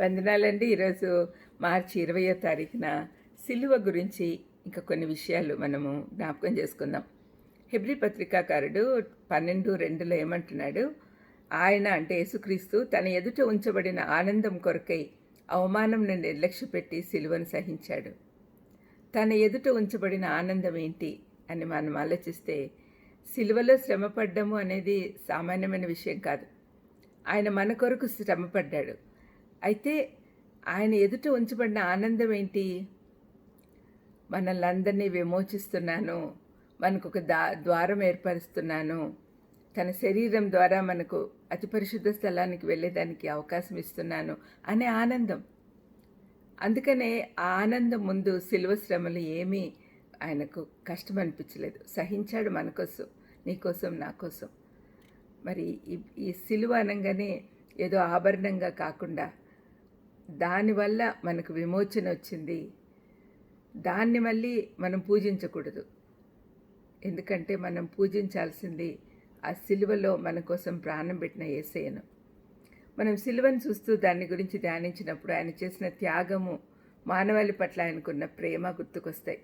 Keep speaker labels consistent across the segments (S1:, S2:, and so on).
S1: వందనాలండి. ఈరోజు మార్చి ఇరవయో తారీఖున సిలువ గురించి ఇంకా కొన్ని విషయాలు మనము జ్ఞాపకం చేసుకుందాం. హెబ్రి పత్రికాకారుడు పన్నెండు రెండులో ఏమంటున్నాడు? ఆయన అంటే యేసుక్రీస్తు తన ఎదుట ఉంచబడిన ఆనందం కొరకై అవమానం నుండి నిర్లక్ష్యపెట్టి సిలువను సహించాడు. తన ఎదుట ఉంచబడిన ఆనందం ఏంటి అని మనం ఆలోచిస్తే సిలువలో శ్రమపడ్డము అనేది సామాన్యమైన విషయం కాదు. ఆయన మన కొరకు శ్రమపడ్డాడు. అయితే ఆయన ఎదుట ఉంచబడిన ఆనందం ఏంటి? మనల్ని అందరినీ విమోచిస్తున్నాను మనకు ఒక దా ద్వారం ఏర్పరుస్తున్నాను. తన శరీరం ద్వారా మనకు అతి పరిశుద్ధ స్థలానికి వెళ్ళేదానికి అవకాశం ఇస్తున్నాను అనే ఆనందం. అందుకనే ఆ ఆనందం ముందు సిలువ శ్రమలు ఏమీ ఆయనకు కష్టం అనిపించలేదు. సహించాడు మన కోసం నీకోసం నా కోసం. మరి ఈ ఈ సిలువ అనగానే ఏదో ఆభరణంగా కాకుండా దానివల్ల మనకు విమోచన వచ్చింది. దాన్ని మళ్ళీ మనం పూజించకూడదు. ఎందుకంటే మనం పూజించాల్సింది ఆ సిలువలో మన కోసం ప్రాణం పెట్టిన ఏసయ్యను. మనం సిలువను చూస్తూ దాని గురించి ధ్యానించినప్పుడు ఆయన చేసిన త్యాగము మానవాళి పట్ల ఆయనకున్న ప్రేమ గుర్తుకొస్తాయి.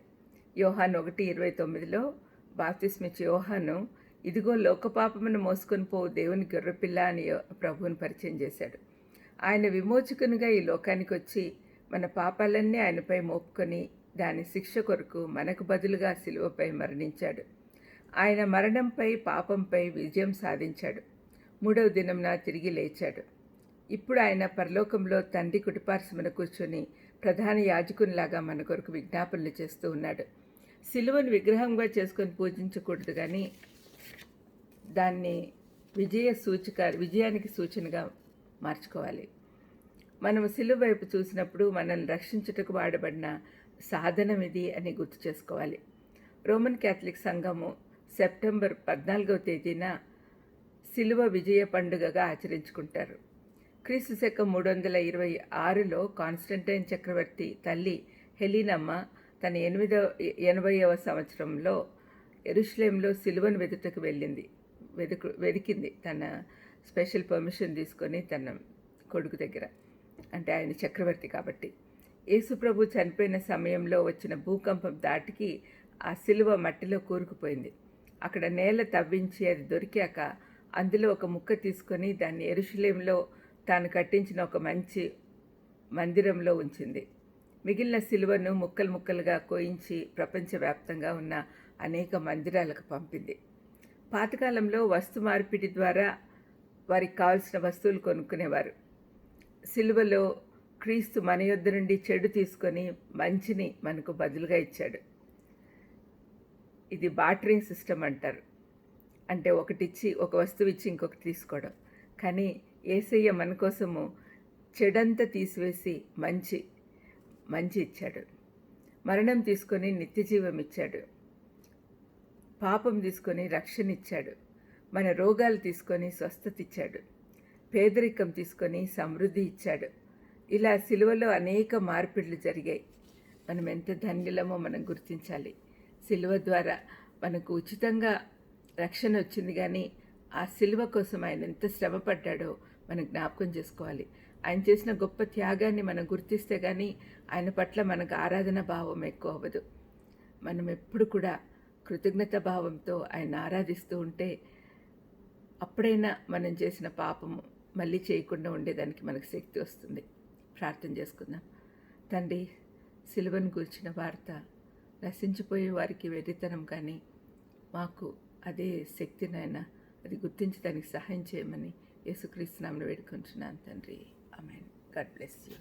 S1: యోహాన్ ఒకటి ఇరవై తొమ్మిదిలో బాప్తిస్మిచ్చి యోహాను ఇదిగో లోకపాపమును మోసుకొని పోవు దేవుని గొర్రెపిల్ల అని ప్రభువుని పరిచయం చేశాడు. ఆయన విమోచకునిగా ఈ లోకానికి వచ్చి మన పాపాలన్నీ ఆయనపై మోపుకొని దాని శిక్ష కొరకు మనకు బదులుగా శిలువపై మరణించాడు. ఆయన మరణంపై పాపంపై విజయం సాధించాడు. మూడవ దినంన తిరిగి లేచాడు. ఇప్పుడు ఆయన పరలోకంలో తండ్రి కుటిపార్శ్వన కూర్చొని ప్రధాన యాజకునిలాగా మన కొరకు విజ్ఞాపనలు చేస్తూ ఉన్నాడు. సిలువను విగ్రహంగా చేసుకొని పూజించకూడదు కానీ దాన్ని విజయ సూచిక విజయానికి సూచనగా మార్చుకోవాలి. మనం సిలువ వైపు చూసినప్పుడు మనల్ని రక్షించుటకు వాడబడిన సాధనం ఇది అని గుర్తు చేసుకోవాలి. రోమన్ క్యాథలిక్ సంఘము సెప్టెంబర్ పద్నాలుగవ తేదీన సిలువ విజయ పండుగగా ఆచరించుకుంటారు. క్రీస్తు శకం మూడు వందల ఇరవై ఆరులో కాన్స్టంటైన్ చక్రవర్తి తల్లి హెలీనమ్మ తన ఎనిమిదవ ఎనభైవ సంవత్సరంలో ఎరుష్లేంలో సిలువను వెదుటకు వెళ్ళింది వెదుకు వెతికింది తన స్పెషల్ పర్మిషన్ తీసుకొని తన కొడుకు దగ్గర అంటే ఆయన చక్రవర్తి కాబట్టి. యేసుప్రభు చనిపోయిన సమయంలో వచ్చిన భూకంపం దాటికి ఆ సిలువ మట్టిలో కూరుకుపోయింది. అక్కడ నేల తవ్వించి అది దొరికాక అందులో ఒక ముక్క తీసుకొని దాన్ని ఎరుషులేంలో తాను కట్టించిన ఒక మంచి మందిరంలో ఉంచింది. మిగిలిన సిలువను ముక్కలు ముక్కలుగా కోయించి ప్రపంచవ్యాప్తంగా ఉన్న అనేక మందిరాలకు పంపింది. పాతకాలంలో వస్తు మార్పిడి ద్వారా వారికి కావాల్సిన వస్తువులు కొనుక్కునేవారు. సిలువలో క్రీస్తు మన యొద్ద నుండి చెడు తీసుకొని మంచిని మనకు బదులుగా ఇచ్చాడు. ఇది బాటరింగ్ సిస్టమ్ అంటారు. అంటే ఒకటిచ్చి ఒక వస్తువు ఇచ్చి ఇంకొకటి తీసుకోవడం. కానీ ఏసయ్య మన కోసము చెడంతా తీసివేసి మంచి మంచి ఇచ్చాడు. మరణం తీసుకొని నిత్యజీవం ఇచ్చాడు. పాపం తీసుకొని రక్షణ ఇచ్చాడు. మన రోగాలు తీసుకొని స్వస్థత ఇచ్చాడు పేదరికం తీసుకొని సమృద్ధి ఇచ్చాడు. ఇలా సిలువలో అనేక మార్పిడులు జరిగాయి. మనం ఎంత ధన్యులమో మనం గుర్తించాలి. సిలువ ద్వారా మనకు ఉచితంగా రక్షణ వచ్చింది కానీ ఆ సిలువ కోసం ఆయన ఎంత శ్రమపడ్డాడో మనం జ్ఞాపకం చేసుకోవాలి. ఆయన చేసిన గొప్ప త్యాగాన్ని మనం గుర్తిస్తే కానీ ఆయన పట్ల మనకు ఆరాధన భావం ఎక్కువ అవ్వదు. మనం ఎప్పుడు కూడా కృతజ్ఞత భావంతో ఆయన ఆరాధిస్తూ ఉంటే అప్పుడైనా మనం చేసిన పాపము మళ్ళీ చేయకుండా ఉండేదానికి మనకు శక్తి వస్తుంది. ప్రార్థన చేసుకుందాం. తండ్రి సిలువను గురించిన వార్త నశించిపోయే వారికి వెర్రితనం కానీ మాకు అదే శక్తినైనా అది గుర్తించడానికి సహాయం చేయమని యేసుక్రీస్తునామను వేడుకుంటున్నాను తండ్రి. Amen God bless you.